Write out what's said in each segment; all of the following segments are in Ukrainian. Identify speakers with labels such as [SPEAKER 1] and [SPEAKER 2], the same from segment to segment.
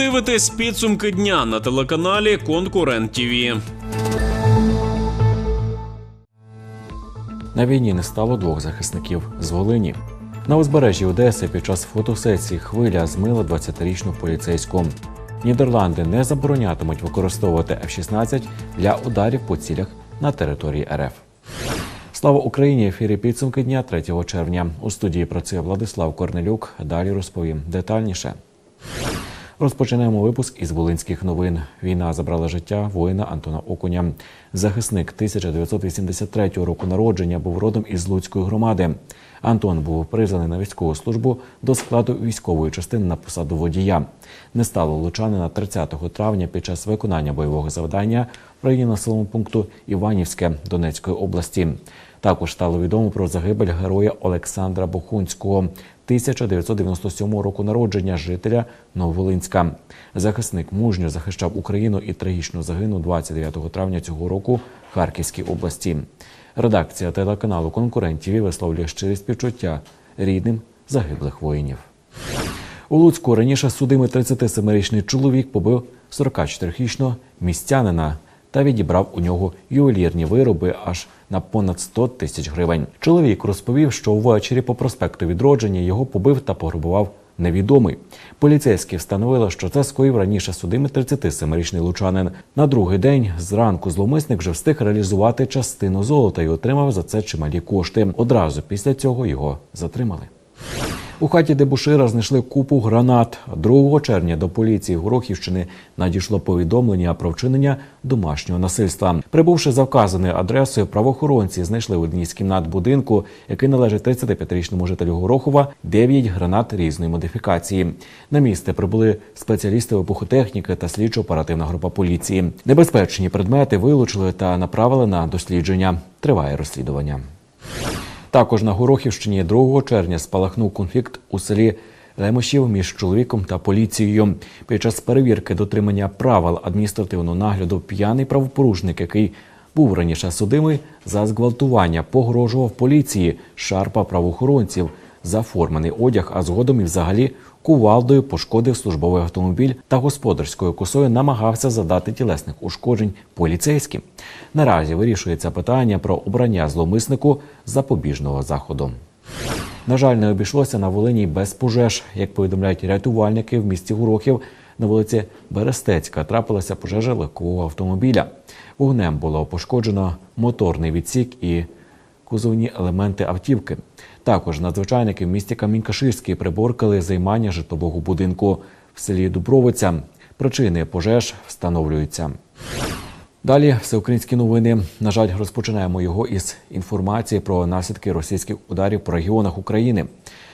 [SPEAKER 1] дивитесь підсумки дня на телеканалі Конкурент ТІВІ.
[SPEAKER 2] На війні не стало двох захисників з Волині. На узбережжі Одеси під час фотосесії хвиля змила 20-річну поліцейську. Нідерланди не заборонятимуть використовувати F-16 для ударів по цілях на території РФ. Слава Україні! Ефірі підсумки дня 3 червня. У студії працює Владислав Корнелюк. Далі розповім детальніше. Розпочинаємо випуск із Волинських новин. Війна забрала життя воїна Антона Окуня. Захисник 1983 року народження був родом із Луцької громади. Антон був призваний на військову службу до складу військової частини на посаду водія. Не стало лучанина 30 травня під час виконання бойового завдання в районі населеного пункту Іванівське Донецької області. Також стало відомо про загибель героя Олександра Бохунського. 1997 року народження жителя Нововолинська. Захисник мужньо захищав Україну і трагічно загинув 29 травня цього року в Харківській області. Редакція телеканалу конкурентів висловлює щирі співчуття рідним загиблих воїнів. У Луцьку раніше судимий 37-річний чоловік побив 44-річного містянина та відібрав у нього ювелірні вироби аж на понад 100 тисяч гривень. Чоловік розповів, що ввечері по проспекту відродження його побив та пограбував невідомий. Поліцейські встановили, що це скоїв раніше судимий 37-річний лучанин. На другий день зранку зловмисник вже встиг реалізувати частину золота і отримав за це чималі кошти. Одразу після цього його затримали. У хаті Дебушира знайшли купу гранат. 2 червня до поліції Горохівщини надійшло повідомлення про вчинення домашнього насильства. Прибувши за вказаною адресою, правоохоронці знайшли в одній з кімнат будинку, який належить 35-річному жителю Горохова, 9 гранат різної модифікації. На місце прибули спеціалісти вибухотехніки та слідчо-оперативна група поліції. Небезпечні предмети вилучили та направили на дослідження. Триває розслідування. Також на Горохівщині 2 червня спалахнув конфлікт у селі Лемошів між чоловіком та поліцією. Під час перевірки дотримання правил адміністративного нагляду п'яний правопорушник, який був раніше судимий за зґвалтування, погрожував поліції, шарпа правоохоронців за формений одяг, а згодом і взагалі кувалдою пошкодив службовий автомобіль та господарською косою намагався задати тілесних ушкоджень поліцейським. Наразі вирішується питання про обрання зловмиснику запобіжного заходу. На жаль, не обійшлося на Волині без пожеж. Як повідомляють рятувальники в місті Гурохів, на вулиці Берестецька трапилася пожежа легкового автомобіля. Вогнем було пошкоджено моторний відсік і кузовні елементи автівки. Також надзвичайники в місті Камінь-Каширський приборкали займання житлового будинку в селі Дубровиця. Причини пожеж встановлюються. Далі всеукраїнські новини. На жаль, розпочинаємо його із інформації про наслідки російських ударів по регіонах України.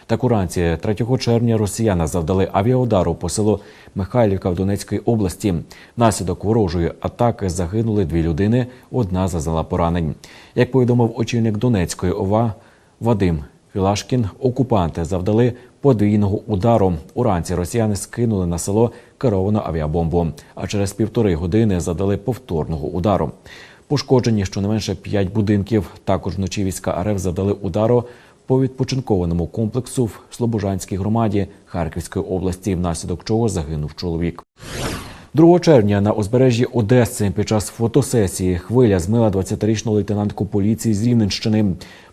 [SPEAKER 2] Так уранці 3 червня росіяни завдали авіаудару по селу Михайлівка в Донецькій області. Внаслідок ворожої атаки загинули дві людини. Одна зазнала поранень. Як повідомив очільник Донецької ОВА Вадим Філашкін, окупанти завдали подвійного удару. Уранці росіяни скинули на село керовану авіабомбу, а через півтори години задали повторного удару. Пошкоджені щонайменше п'ять будинків. Також вночі війська РФ завдали удару по відпочинкованому комплексу в Слобожанській громаді Харківської області, внаслідок чого загинув чоловік. 2 червня на узбережжі Одеси під час фотосесії хвиля змила 20-річну лейтенантку поліції з Рівненщини.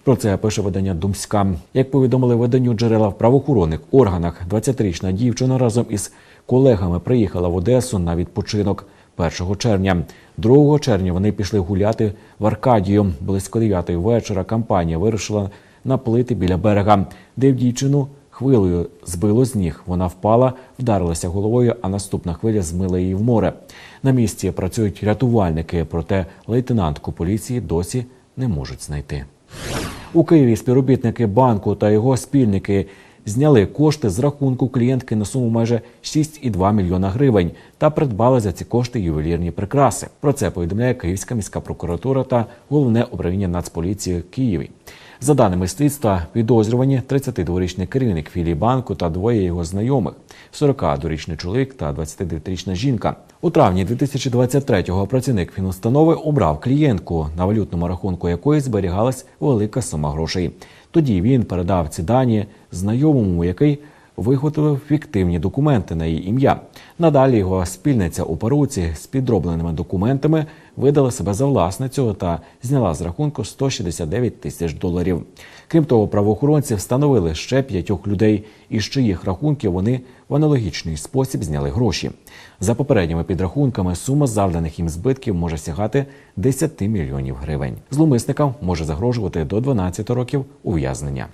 [SPEAKER 2] Про це пише видання Думська. Як повідомили виданню джерела в правоохоронних органах, 20-річна дівчина разом із колегами приїхала в Одесу на відпочинок 1 червня. 2 червня вони пішли гуляти в Аркадію. Близько 9 вечора компанія вирішила наплити біля берега, де в дівчину хвилею збило з ніг. Вона впала, вдарилася головою, а наступна хвиля змила її в море. На місці працюють рятувальники, проте лейтенантку поліції досі не можуть знайти. У Києві співробітники банку та його спільники зняли кошти з рахунку клієнтки на суму майже 6,2 мільйона гривень та придбали за ці кошти ювелірні прикраси. Про це повідомляє Київська міська прокуратура та головне управління Нацполіції в Києві. За даними слідства, підозрювані 32-річний керівник філії банку та двоє його знайомих: 42-річний чоловік та 29-річна жінка. У травні 2023-го працівник фінустанови обрав клієнтку, на валютному рахунку якої зберігалась велика сума грошей. Тоді він передав ці дані знайомому, який виготовив фіктивні документи на її ім'я. Надалі його спільниця у Паруці з підробленими документами видала себе за власницю та зняла з рахунку 169 тисяч доларів. Крім того, правоохоронці встановили ще п'ятьох людей, із чиїх рахунків вони в аналогічний спосіб зняли гроші. За попередніми підрахунками, сума завданих їм збитків може сягати 10 мільйонів гривень. Зловмисникам може загрожувати до 12 років ув'язнення.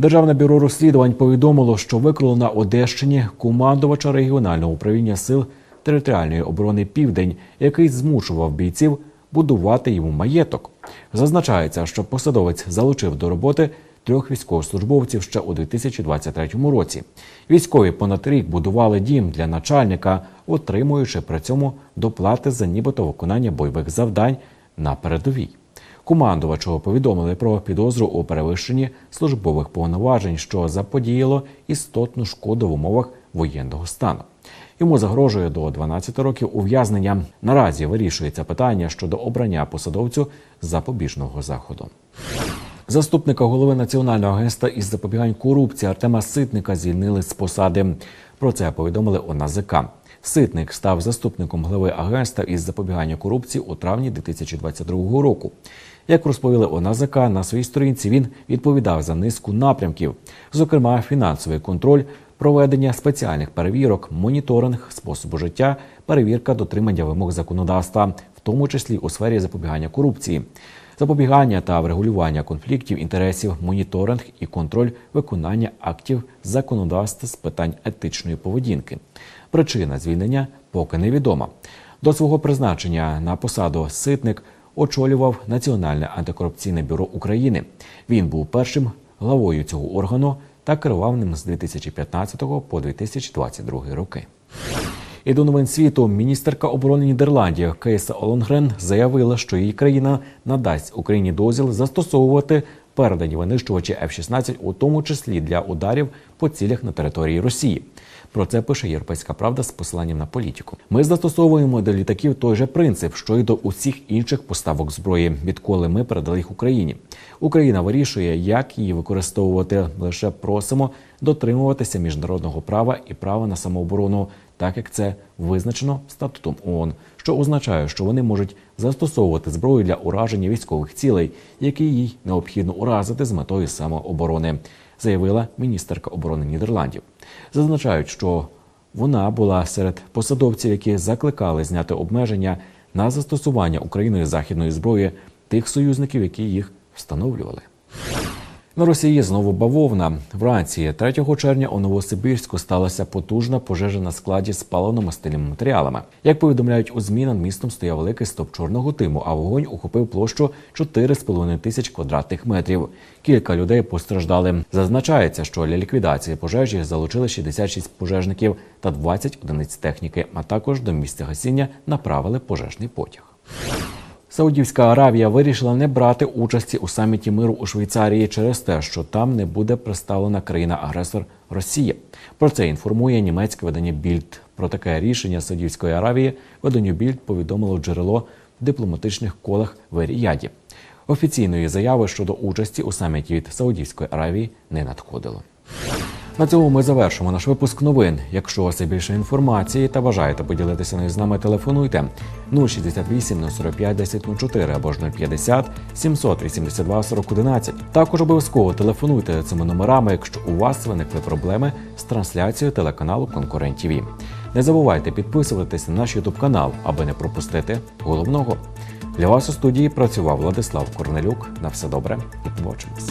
[SPEAKER 2] Державне бюро розслідувань повідомило, що викрило на Одещині командувача регіонального управління сил територіальної оборони Південь, який змушував бійців будувати йому маєток. Зазначається, що посадовець залучив до роботи трьох військовослужбовців ще у 2023 році. Військові понад рік будували дім для начальника, отримуючи при цьому доплати за нібито виконання бойових завдань на передовій. Командувачого повідомили про підозру у перевищенні службових повноважень, що заподіяло істотну шкоду в умовах воєнного стану. Йому загрожує до 12 років ув'язнення. Наразі вирішується питання щодо обрання посадовцю запобіжного заходу. Заступника голови Національного агентства із запобігань корупції Артема Ситника звільнили з посади. Про це повідомили у НАЗК. Ситник став заступником голови агентства із запобігання корупції у травні 2022 року. Як розповіли у НАЗК, на своїй сторінці він відповідав за низку напрямків, зокрема фінансовий контроль, проведення спеціальних перевірок, моніторинг способу життя, перевірка дотримання вимог законодавства, в тому числі у сфері запобігання корупції запобігання та врегулювання конфліктів інтересів, моніторинг і контроль виконання актів законодавства з питань етичної поведінки. Причина звільнення поки невідома. До свого призначення на посаду ситник очолював Національне антикорупційне бюро України. Він був першим главою цього органу та керував ним з 2015 по 2022 роки. І до новин світу міністерка оборони Нідерландів Кейса Олонгрен заявила, що її країна надасть Україні дозвіл застосовувати передані винищувачі F-16, у тому числі для ударів по цілях на території Росії. Про це пише Європейська Правда з посиланням на політику. Ми застосовуємо до літаків той же принцип, що й до усіх інших поставок зброї, відколи ми передали їх Україні. Україна вирішує, як її використовувати. Лише просимо дотримуватися міжнародного права і права на самооборону, так як це визначено статутом ООН, що означає, що вони можуть застосовувати зброю для ураження військових цілей, які їй необхідно уразити з метою самооборони, заявила міністерка оборони Нідерландів. Зазначають, що вона була серед посадовців, які закликали зняти обмеження на застосування Україною західної зброї тих союзників, які їх встановлювали. На Росії знову бавовна. Вранці 3 червня у Новосибірську сталася потужна пожежа на складі з паливно-мастильними матеріалами. Як повідомляють у ЗМІ, над містом стояв великий стоп чорного диму, а вогонь охопив площу 4,5 тисяч квадратних метрів. Кілька людей постраждали. Зазначається, що для ліквідації пожежі залучили 66 пожежників та 20 одиниць техніки, а також до місця гасіння направили пожежний потяг. Саудівська Аравія вирішила не брати участі у саміті миру у Швейцарії через те, що там не буде представлена країна-агресор Росія. Про це інформує німецьке видання Більд. Про таке рішення Саудівської Аравії виданню Більд повідомило джерело в дипломатичних колах в Еріяді. Офіційної заяви щодо участі у саміті від Саудівської Аравії не надходило. На цьому ми завершимо наш випуск новин. Якщо у вас є більше інформації та бажаєте поділитися нею з нами, телефонуйте 068 045 1004 або ж 050 782 4011. Також обов'язково телефонуйте цими номерами, якщо у вас виникли проблеми з трансляцією телеканалу Конкурент ТВ. Не забувайте підписуватися на наш Ютуб канал, аби не пропустити головного. Для вас у студії працював Владислав Корнелюк. На все добре і побачимось.